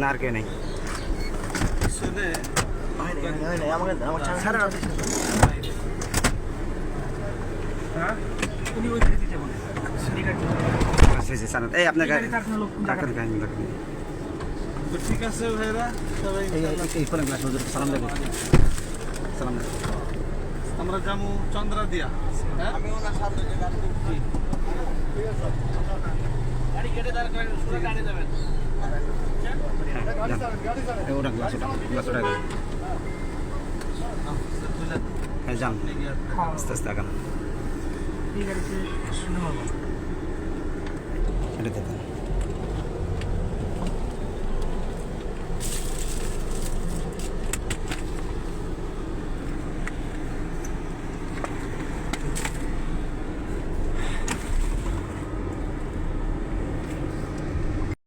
না আর কে নেই আমার ছাড়া সানাত এই আপনার গাড়ি ডাক্তার গাড়ি ডাক্তার তো ঠিক আছে ভাইরা সবাই এই এই গ্লাস সালাম দেবেন সালাম আমরা যাব চন্দ্রা দিয়া হ্যাঁ? আমি ওনার সাথে ওটা গ্লাস ওটা গ্লাস ওটা হ্যাঁ যান। আস্তে আস্তে আগান। এটা দেখুন